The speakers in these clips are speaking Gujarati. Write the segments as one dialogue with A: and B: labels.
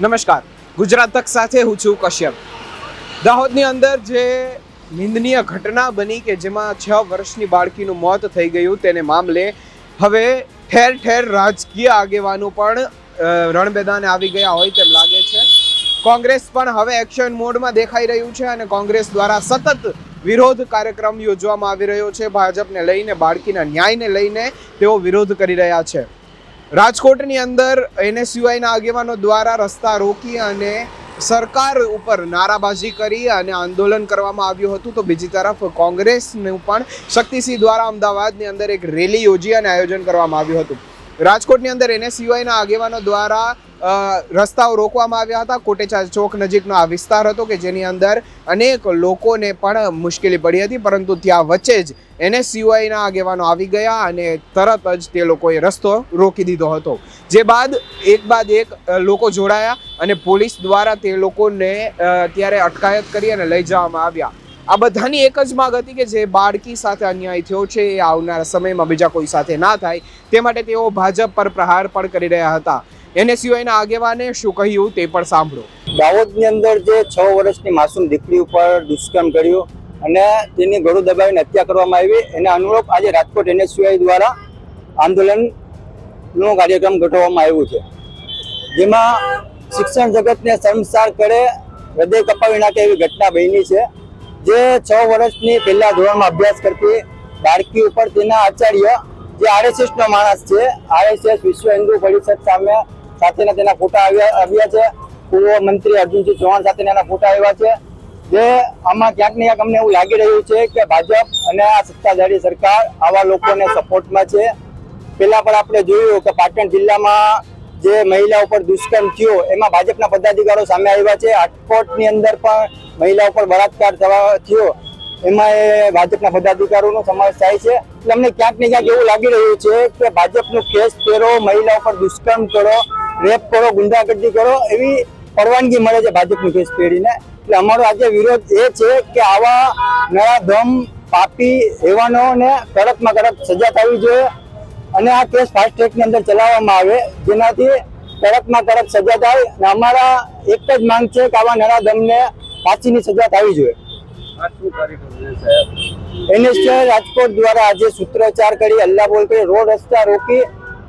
A: નમસ્કાર. ગુજરાત તક સાથે હું છું કશ્યપ. દાહોદની અંદર જે નિંદનીય ઘટના બની કે જેમાં છ વર્ષની બાળકીનું મોત થઈ ગયું, તેને મામલે હવે ઠેર ઠેર રાજકીય આગેવાનો પણ રણબેદાને આવી ગયા હોય તેમ લાગે છે. કોંગ્રેસ પણ હવે એક્શન મોડમાં દેખાઈ રહ્યું છે અને કોંગ્રેસ દ્વારા સતત વિરોધ કાર્યક્રમ યોજવામાં આવી રહ્યો છે. ભાજપને લઈને, બાળકીના ન્યાયને લઈને તેઓ વિરોધ કરી રહ્યા છે. રાજકોટની અંદર એનએસયુઆઈના આગેવાનો દ્વારા રસ્તા રોકી અને સરકાર ઉપર નારાબાજી કરી અને આંદોલન કરવામાં આવ્યું હતું. તો બીજી તરફ કોંગ્રેસનું પણ શક્તિસિંહ દ્વારા અમદાવાદની અંદર એક રેલી યોજી અને આયોજન કરવામાં આવ્યું હતું. રાજકોટની અંદર એનએસયુઆઈના આગેવાનો દ્વારા રસ્તાઓ રોકવામાં આવ્યા હતા. કોટેચા ચોક નજીકનો આ વિસ્તાર હતો કે જેની અંદર અનેક લોકોને પણ મુશ્કેલી પડી હતી, પરંતુ ત્યાં વચ્ચે જ એને સીઓઆઈના આગેવાનો આવી ગયા અને તરત જ તે લોકોએ રસ્તો રોકી દીધો હતો. જે બાદ એક બાદ એક લોકો જોડાયા અને પોલીસ દ્વારા તે લોકોને ત્યારે અટકાયત કરી અને લઈ જવામાં આવ્યા. આ બધાની એક જ માગ હતી કે જે બાળકી સાથે અન્યાય થયો છે એ આવનારા સમયમાં બીજા કોઈ સાથે ના થાય, તે માટે તેઓ ભાજપ પર પ્રહાર પણ કરી રહ્યા હતા. એનએસયુઆઈના આગેવાને શું કહ્યું તે પણ સાંભળો.
B: દાહોદની અંદર જે છ વર્ષની માસૂમ દીકરી ઉપર દુષ્કર્મ કર્યું અને તેની ગળું દબાવીને હત્યા કરવામાં આવી, એના અનુરૂપ આજે રાજકોટ એનએસયુઆઈ દ્વારા આંદોલનનો કાર્યક્રમ ગોઠવવામાં આવ્યું છે. જેમાં શિક્ષણ જગતને શર્મસાર કરે, હૃદય કપાવી નાખે એવી ઘટના બની છે. જે છ વર્ષની પહેલા ધોરણમાં અભ્યાસ કરતી બાળકી ઉપર તેના આચાર્ય જે આરએસએસનો માણસ છે, આરએસએસ વિશ્વ હિન્દુ પરિષદ સામે સાથેના તેના ફોટા આવ્યા છે. પૂર્વ મંત્રી અર્જુનસિંહ ચૌહાણ સાથેના એના ફોટા આવ્યા છે. જે આમાં ક્યાંક ને ક્યાંક અમને એવું લાગી રહ્યું છે કે ભાજપ અને આ સત્તાધારી સરકાર આવા લોકોને સપોર્ટમાં છે. પહેલા પણ આપણે જોયું કે પાટણ જિલ્લામાં જે મહિલા ઉપર દુષ્કર્મ થયો, એમાં ભાજપના પદાધિકારો સામે આવ્યા છે. રાજકોટની અંદર પણ મહિલા ઉપર બળાત્કાર થવા થયો. એમાં એ ભાજપના પદાધિકારોનો સમાવેશ થાય છે. એટલે અમને ક્યાંક ને ક્યાંક એવું લાગી રહ્યું છે કે ભાજપનું કેસ પહેરો, મહિલા ઉપર દુષ્કર્મ કરો. રેપ કરો ગુંડાગર્દી કરો એવી પરવાનગી મળે છે ભાજપનું કેસ પેઢીને. એટલે અમારો આજે વિરોધ એ છે કે આવા નરાધમ પાપી હેવાનોને કડકમાં કડક સજા થવી જોઈએ અને આ કેસ ફાસ્ટ ટ્રેકની અંદર ચલાવવામાં આવે જેનાથી કડકમાં કડક સજા થાય અને અમારા એક જ માંગ છે કે આવા નરાધમને ફાંસીની સજા થવી જોઈએ. એનએસટીઆઈ રાજકોટ દ્વારા આજે સૂત્રોચ્ચાર કરી હલ્લા બોલ કરી રોડ રસ્તા રોકી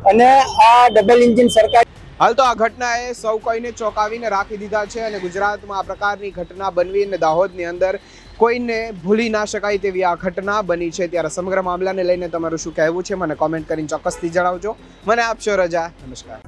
B: અને આ ડબલ એન્જિન સરકાર
A: હાલ તો આ ઘટનાએ સૌ કોઈને ચોંકાવીને રાખી દીધા છે અને ગુજરાતમાં આ પ્રકારની ઘટના બનવી અને દાહોદની અંદર કોઈને ભૂલી ના શકાય તેવી આ ઘટના બની છે. ત્યારે સમગ્ર મામલાને લઈને તમારું શું કહેવું છે? મને કોમેન્ટ કરીને ચોક્કસથી જણાવજો. મને આપશો રજા. નમસ્કાર.